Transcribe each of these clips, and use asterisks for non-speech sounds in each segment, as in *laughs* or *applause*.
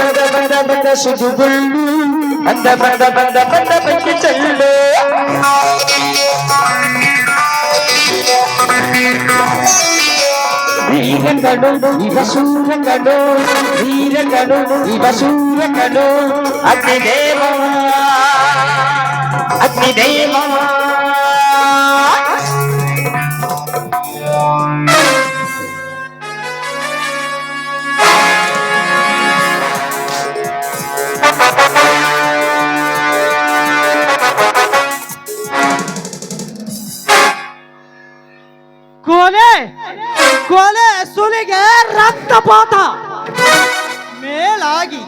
ಬಂದ ಬಂದ ಬಂದ ಸುದುಗುಳ್ಳು ಅಂದ ಬಂದ ಬಂದ ಬಂದ ಬೆಂಕಿ ಚೆಲ್ಲು ವೀರಂಗಡು ಇವ ಸೂರಂಗಡು ವೀರಂಗಡು ಇವ ಸೂರಂಗಡು ಅಗ್ನಿದೇವ ಅಗ್ನಿದೇವ ಮೇಲಾಗಿ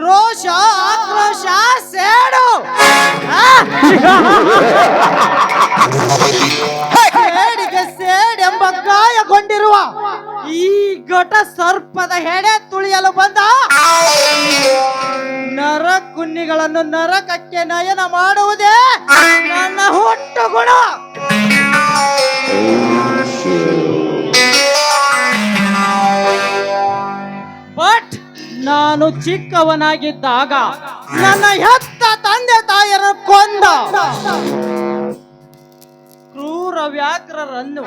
ರೋಷ ಆಕ್ರೋಶ ಸೇಡು. ಹೇಡಿಗೆ ಗಾಯಗೊಂಡಿರುವ ಈ ಘಟ ಸರ್ಪದ ಹೆಡೆ ತುಳಿಯಲು ಬಂದ ನರ ಕುನ್ನಿಗಳನ್ನು ನರಕಕ್ಕೆ ನಯನ ಮಾಡುವುದೇ ನನ್ನ ಹುಟ್ಟು ಗುಣ. ನಾನು ಚಿಕ್ಕವನಾಗಿದ್ದಾಗ ನನ್ನ ಹೆತ್ತ ತಂದೆ ತಾಯಿಯನ್ನು ಕೊಂದ ಕ್ರೂರ ವ್ಯಾಘ್ರರನ್ನು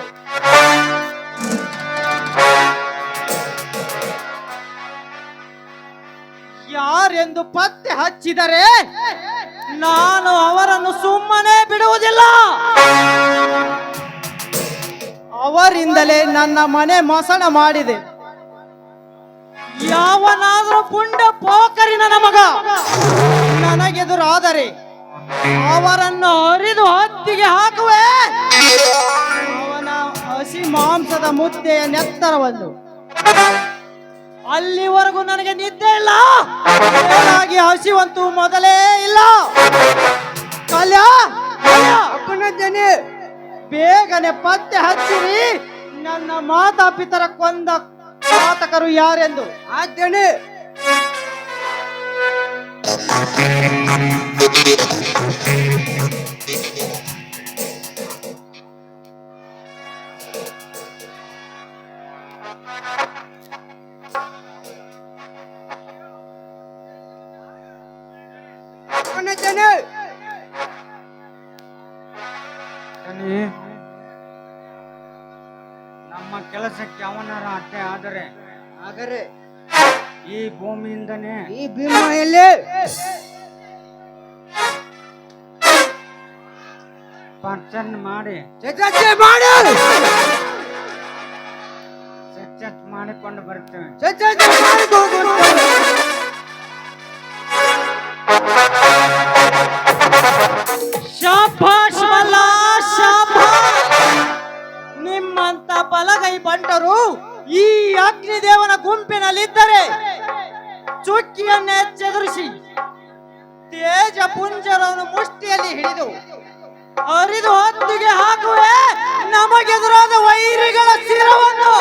ಯಾರೆಂದು ಪತ್ತೆ ಹಚ್ಚಿದರೆ ನಾನು ಅವರನ್ನು ಸುಮ್ಮನೆ ಬಿಡುವುದಿಲ್ಲ. ಅವರಿಂದಲೇ ನನ್ನ ಮನೆ ಮಸಣ ಮಾಡಿದೆ. ಯಾವನಾದ್ರೂ ಪುಂಡ ಪೋಕರಿನ ನಮಗ. ನನಗೆದುರಾದರೆ ಅವರನ್ನು ಹರಿದು ಹತ್ತಿಗೆ ಹಾಕುವೆ. ಅವನ ಹಸಿ ಮಾಂಸದ ಮುದ್ದೆಯ ನೆತ್ತರವನ್ನು ಅಲ್ಲಿವರೆಗೂ ನನಗೆ ನಿದ್ದೆ ಇಲ್ಲ. ಹಾಗಾಗಿ ಹಸಿವಂತೂ ಮೊದಲೇ ಇಲ್ಲ. ಕಲ್ಯ ಬೇಗನೆ ಪತ್ತೆ ಹಚ್ಚಿರಿ. ನನ್ನ ಮಾತಾಪಿತರ ಕೊಂದ ಘಾತಕರು ಯಾರೆಂದು? ಆಜ್ಞೆ ಜನ ಕೆಲಸಕ್ಕೆ ಅವನರ ಅಡ್ಡೆ ಆದರೆ ಆದರೆ ಈ ಭೂಮಿಯಿಂದನೇ ಈ ಭೀಮ ಪಂಚನ್ ಪರ್ಚನ್ ಮಾಡಿ ಮಾಡಿ. ಸಕ್ಸಸ್ ಮಾಡಿಕೊಂಡು ಬರ್ತೇವೆ. ಮಾಡಿಕೊಂಡು ಗುಂಪಿನಲ್ಲಿದ್ದರೆ ಚುಕ್ಕಿಯನ್ನೇ ಚದುರಿಸಿ ತೇಜ ಪುಂಜರವನ್ನು ಮುಷ್ಟಿಯಲ್ಲಿ ಹಿಡಿದು ಹರಿದು ಹೊತ್ತಿಗೆ ಹಾಕುವೆ ನಮಗೆದುರಾದ ವೈರಿಗಳ ಶಿರವನ್ನು.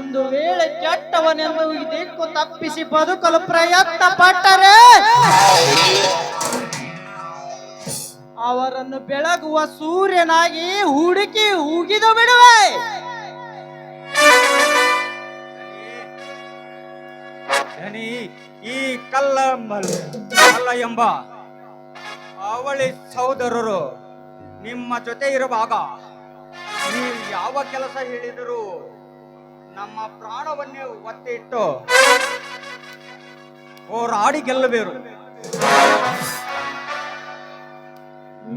ಒಂದು ವೇಳೆ ಕೆಟ್ಟವನೆಂದು ಇದಕ್ಕೂ ದಿಕ್ಕು ತಪ್ಪಿಸಿ ಬದುಕಲು ಪ್ರಯತ್ನ ಪಟ್ಟರೆ. ಅವರನ್ನು ಬೆಳಗುವ ಸೂರ್ಯನಾಗಿ ಹುಡುಕಿ ಉಗಿದು ಬಿಡುವೆ. ಈ ಕಲ್ಲ ಕಲ್ಲ ಎಂಬ ಅವಳಿ ಸಹೋದರರು ನಿಮ್ಮ ಜೊತೆ ಇರುವಾಗ ನೀವು ಯಾವ ಕೆಲಸ ಹೇಳಿದರೂ? ನಮ್ಮ ಪ್ರಾಣವನ್ನೇ ಒತ್ತೆ ಇಟ್ಟು ಹೋರಾಡಿ ಗೆಲ್ಲಬೇರು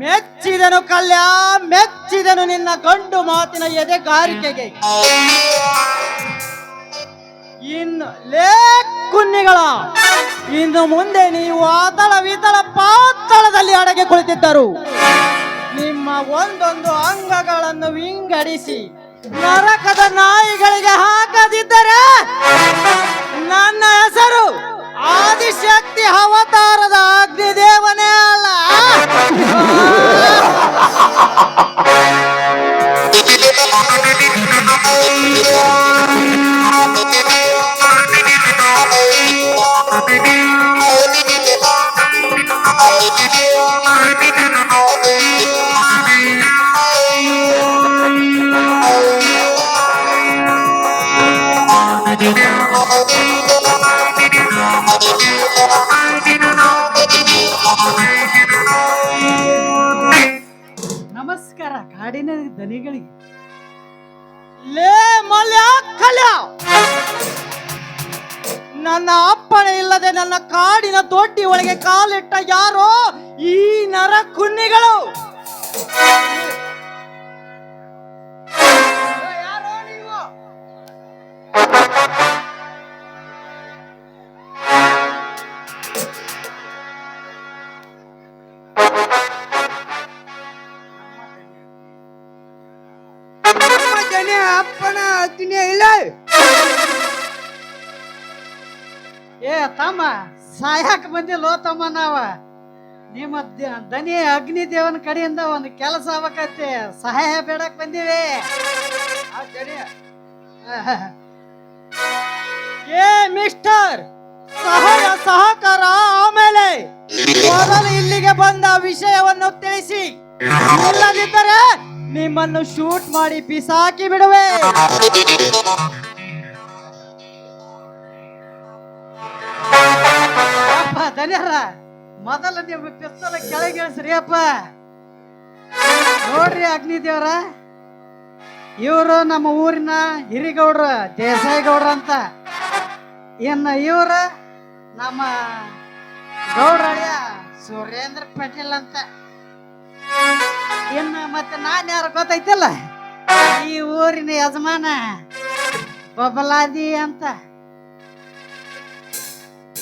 ಮೆಚ್ಚಿದನು ಕಲ್ಯ, ಮೆಚ್ಚಿದನು ನಿನ್ನ ಗಂಡು ಮಾತಿನ ಎದೆಗಾರಿಕೆಗೆ. ಇನ್ನು ಲೇ ಕುನ್ನಿಗಳ, ಇನ್ನು ಮುಂದೆ ನೀವು ಆತಳ ವಿತಳ ಪಾತಳದಲ್ಲಿ ಅಡಗಿ ಕುಳಿತಿದ್ದರು ನಿಮ್ಮ ಒಂದೊಂದು ಅಂಗಗಳನ್ನು ವಿಂಗಡಿಸಿ ನರಕದ ನಾಯಿಗಳಿಗೆ ಹಾಕದಿದ್ದರೆ ನನ್ನ ಅಪ್ಪಣೆ ಇಲ್ಲದೆ ನನ್ನ ಕಾಡಿನ ತೊಟ್ಟಿ ಒಳಗೆ ಕಾಲಿಟ್ಟ ಯಾರೋ ಈ ನರ ಕುನ್ನಿಗಳು. ನೀವು? ಅಪ್ಪನ ಅಗ್ನಿ ಇಲ್ಲ. ಏ ತಮ್ಮ ಸಾಯಕ್ ಬಂದಿಲ್ಲೋ ತಮ್ಮ ನಾವ. ನಿಮ್ಮ ದನಿ ಅಗ್ನಿ ದೇವನ ಕಡೆಯಿಂದ ಒಂದು ಕೆಲಸ ಆಗ್ಬೇಕತ್ತೆ. ಸಹಾಯ ಬೇಡಕ್ ಬಂದಿವಿ. *laughs* ಏ ಮಿಸ್ಟರ್ ಸಹಾಯ ಸಹಕಾರ ಆಮೇಲೆ ಮೊದಲು ಇಲ್ಲಿಗೆ ಬಂದ ವಿಷಯವನ್ನು ತಿಳಿಸಿ. ಇಲ್ಲದಿದ್ದರೆ ನಿಮ್ಮನ್ನು ಶೂಟ್ ಮಾಡಿ ಬಿಸಾಕಿ ಬಿಡುವೆ. ಮೊದಲ ನೀವು ಪಿಸ್ತಲ ಕೆಳಗೆ ಇಳಿಸ್ರಿ ಅಪ್ಪ. ನೋಡ್ರಿ ಅಗ್ನಿದೇವ್ರ ಇವರು ನಮ್ಮ ಊರಿನ ಹಿರಿಗೌಡ್ರ ದೇಸಾಯಿ ಗೌಡ್ರ ಅಂತ. ಇನ್ನು ಇವ್ರ ನಮ್ಮ ಗೌಡ್ರಳಿಯ ಸುರೇಂದ್ರ ಪಟೇಲ್ ಅಂತ. ಇನ್ನು ಮತ್ತೆ ನಾನು ಯಾರು ಗೊತ್ತೈತಿಲ್ಲ? ಈ ಊರಿನ ಯಜಮಾನ ಬಬಲಾದಿ ಅಂತ.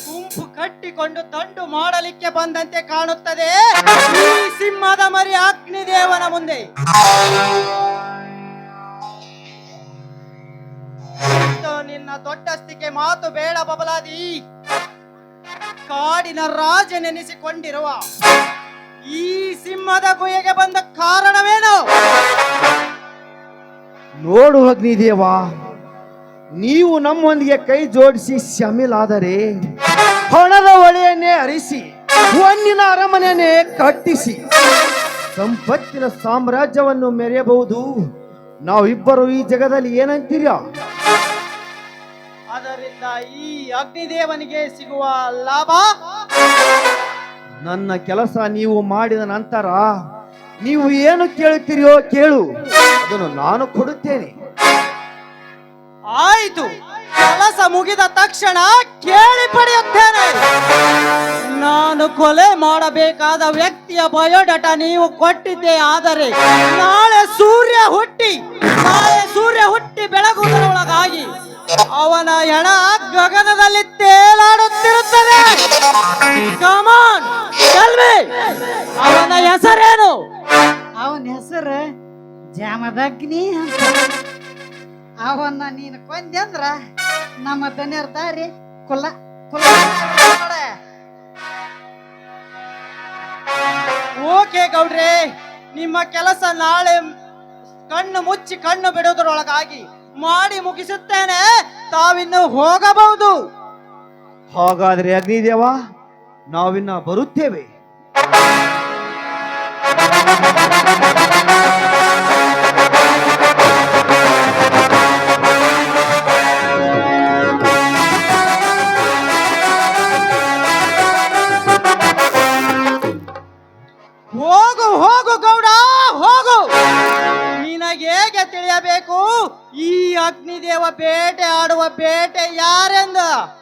ಗುಂಪು ಕಟ್ಟಿಕೊಂಡು ದಂಡು ಮಾಡಲಿಕ್ಕೆ ಬಂದಂತೆ ಕಾಣುತ್ತದೆ. ಈ ಸಿಂಹದ ಮರಿ ಅಗ್ನಿದೇವನ ಮುಂದೆ. ಇದು ನಿನ್ನ ದೊಡ್ಡಸ್ತಿಕೆ ಮಾತು ಬೇಡ ಬಬಲಾದಿ. ಕಾಡಿನ ರಾಜನೆನಿಸಿಕೊಂಡಿರುವ ಈ ಸಿಂಹದ ಗುಹೆಗೆ ಬಂದ ಕಾರಣವೇನು? ನೋಡು ಅಗ್ನಿದೇವ ನೀವು ನಮ್ಮೊಂದಿಗೆ ಕೈ ಜೋಡಿಸಿ ಶಮಿಲಾದರೆ ಹಣದ ಒಳೆಯನ್ನೇ ಅರಿಸಿ ಹೊನ್ನಿನ ಅರಮನೆಯನ್ನೇ ಕಟ್ಟಿಸಿ ಸಂಪತ್ತಿನ ಸಾಮ್ರಾಜ್ಯವನ್ನು ಮೆರೆಯಬಹುದು. ನಾವಿಬ್ಬರು ಈ ಜಗದಲ್ಲಿ ಏನಂತೀರ? ಅದರಿಂದ ಈ ಅಗ್ನಿದೇವನಿಗೆ ಸಿಗುವ ಲಾಭ? ನನ್ನ ಕೆಲಸ ನೀವು ಮಾಡಿದ ನಂತರ ನೀವು ಏನು ಕೇಳುತ್ತೀರಿಯೋ ಕೇಳು. ಅದನ್ನು ನಾನು ಕೊಡುತ್ತೇನೆ. ಆಯಿತು. ಕೆಲಸ ಮುಗಿದ ತಕ್ಷಣ ಕೇಳಿ ಪಡೆಯುತ್ತೇನೆ. ನಾನು ಕೊಲೆ ಮಾಡಬೇಕಾದ ವ್ಯಕ್ತಿಯ ಬಯೋಡಾಟಾ ನೀವು ಕೊಟ್ಟಿದ್ದೆ, ಆದರೆ ನಾಳೆ ಸೂರ್ಯ ಹುಟ್ಟಿ, ನಾಳೆ ಸೂರ್ಯ ಹುಟ್ಟಿ ಬೆಳಗುವುದರೊಳಗಾಗಿ ಅವನ ಹೆಣ ಗಗನದಲ್ಲಿ ತೇಲಾಡುತ್ತಿರುತ್ತದೆ. ಕಮಾನ್ ಅವನ ಹೆಸರೇನು? ಅವನ ಹೆಸರು ಜಾಮದಗ್ನಿ ಅಂತ. ಅವನ್ನ ನೀನು ಕೊಂದೆ ಅಂದ್ರ ನಮ್ಮ ದನಿಯರ್ ದಾರಿ ಕುಲ ಕುಲ್ಲ ಓಕೆ ಗೌಡ್ರೆ ನಿಮ್ಮ ಕೆಲಸ ನಾಳೆ ಕಣ್ಣು ಮುಚ್ಚಿ ಕಣ್ಣು ಬಿಡೋದ್ರೊಳಗಾಗಿ ಮಾಡಿ ಮುಗಿಸುತ್ತೇನೆ. ತಾವಿನ್ನು ಹೋಗಬಹುದು. ಹಾಗಾದ್ರೆ ಅಗ್ನಿದೇವ ನಾವಿನ್ನ ಬರುತ್ತೇವೆ. ಹೋಗು ಹೋಗು ಹೇಗೆ ತಿಳಿಯಬೇಕು? ಈ ಅಗ್ನಿದೇವ ಬೇಟೆ ಆಡುವ ಬೇಟೆ ಯಾರೆಂದು?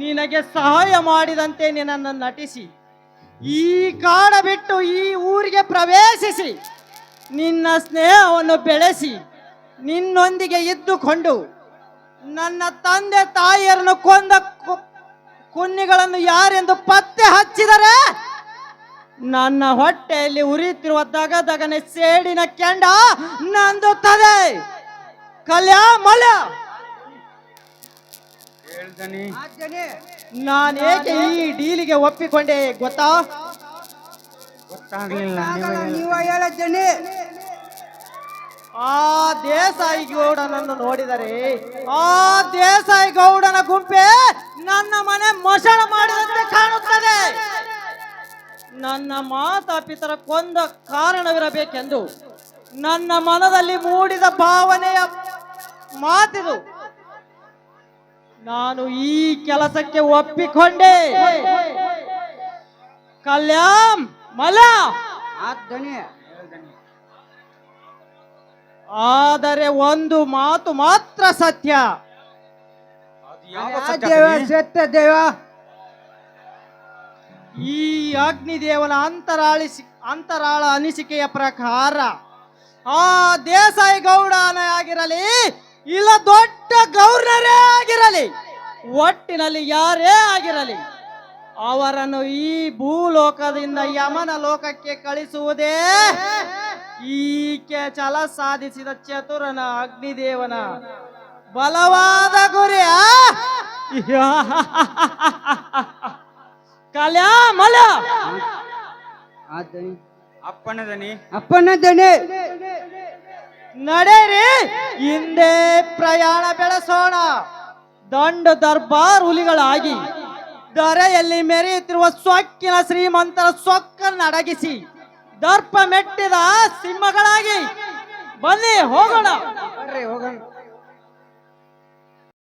ನಿನಗೆ ಸಹಾಯ ಮಾಡಿದಂತೆ ನಿನ್ನನ್ನು ನಟಿಸಿ. ಈ ಕಾಡ ಬಿಟ್ಟು ಈ ಊರಿಗೆ ಪ್ರವೇಶಿಸಿ. ನಿನ್ನ ಸ್ನೇಹವನ್ನು ಬೆಳೆಸಿ. ನಿನ್ನೊಂದಿಗೆ ಇದ್ದುಕೊಂಡು ನನ್ನ ತಂದೆ ತಾಯಿಯರನ್ನು ಕೊಂದ ಕುನ್ನಿಗಳನ್ನು ಯಾರೆಂದು ಪತ್ತೆ ಹಚ್ಚಿದರೆ? ನನ್ನ ಹೊಟ್ಟೆಯಲ್ಲಿ ಉರಿಯುತ್ತಿರುವ ದಗ ದಗನೆ ಸೇಡಿನ ಕೆಂಡ ನಂದುತ್ತದೆ. ಕಲ್ಯಾ ಮಲ್ಯ! ಹೇಳ್ದನಿ ನಾನು ಏಕೆ ಈ ಡೀಲಿಗೆ ಒಪ್ಪಿಕೊಂಡೆ ಗೊತ್ತಾ? ಗೊತ್ತಾಗ್ಲಿಲ್ಲ ನೀವು ಹೇಳಜ್ಜನಿ ಆ ದೇಸಾಯಿ ಗೌಡನನ್ನು ನೋಡಿದರೆ ಆ ದೇಸಾಯಿ ಗೌಡನ ಗುಂಪೆ ನನ್ನ ಮನೆ ಮೊಸಳ ಮಾಡಿದಂತೆ ಕಾಣುತ್ತದೆ. ನನ್ನ ಮಾತಾ ಪಿತರ ಕೊಂದ ಕಾರಣವಿರಬೇಕೆಂದು ನನ್ನ ಮನದಲ್ಲಿ ಮೂಡಿದ ಭಾವನೆಯ ಮಾತಿದು ನಾನು ಈ ಕೆಲಸಕ್ಕೆ ಒಪ್ಪಿಕೊಂಡೆ. ಕಲ್ಯಾಣ್ ಮಲ. ಆದರೆ ಒಂದು ಮಾತು ಮಾತ್ರ ಸತ್ಯ. ದೇವ ದೇವ. ಈ ಅಗ್ನಿದೇವನ ಅಂತರಾಳಿಸಿ ಅಂತರಾಳ ಅನಿಸಿಕೆಯ ಪ್ರಕಾರ ಆ ದೇಸಾಯಿ ಗೌಡನ ಆಗಿರಲಿ ಇಲ್ಲ ದೊಡ್ಡ ಗೌರ್ನರೇ ಆಗಿರಲಿ ಒಟ್ಟಿನಲ್ಲಿ ಯಾರೇ ಆಗಿರಲಿ ಅವರನ್ನು ಈ ಭೂಲೋಕದಿಂದ ಯಮನ ಲೋಕಕ್ಕೆ ಕಳಿಸುವುದೇ ಈಕೆ ಛಲ ಸಾಧಿಸಿದ ಚತುರನ ಅಗ್ನಿದೇವನ ಬಲವಾದ ಗುರಿಯ? ಕಲ್ಯಾ ಮಲ್ಯ ಅಪ್ಪನ ದನಿ. ಅಪ್ಪನ ದನಿ. ನಡೆರಿ. ಹಿಂದೆ ಪ್ರಯಾಣ ಬೆಳೆಸೋಣ. ದಂಡ ದರ್ಬಾರ್ ಹುಲಿಗಳಾಗಿ. ದರೆಯಲ್ಲಿ ಮೆರೆಯುತ್ತಿರುವ ಸೊಕ್ಕಿನ ಶ್ರೀಮಂತರ ಸೊಕ್ಕನ್ನು ಅಡಗಿಸಿ. ದರ್ಪ ಮೆಟ್ಟಿದ ಸಿಂಹಗಳಾಗಿ. ಬನ್ನಿ ಹೋಗೋಣ. ಹೋಗೋಣ.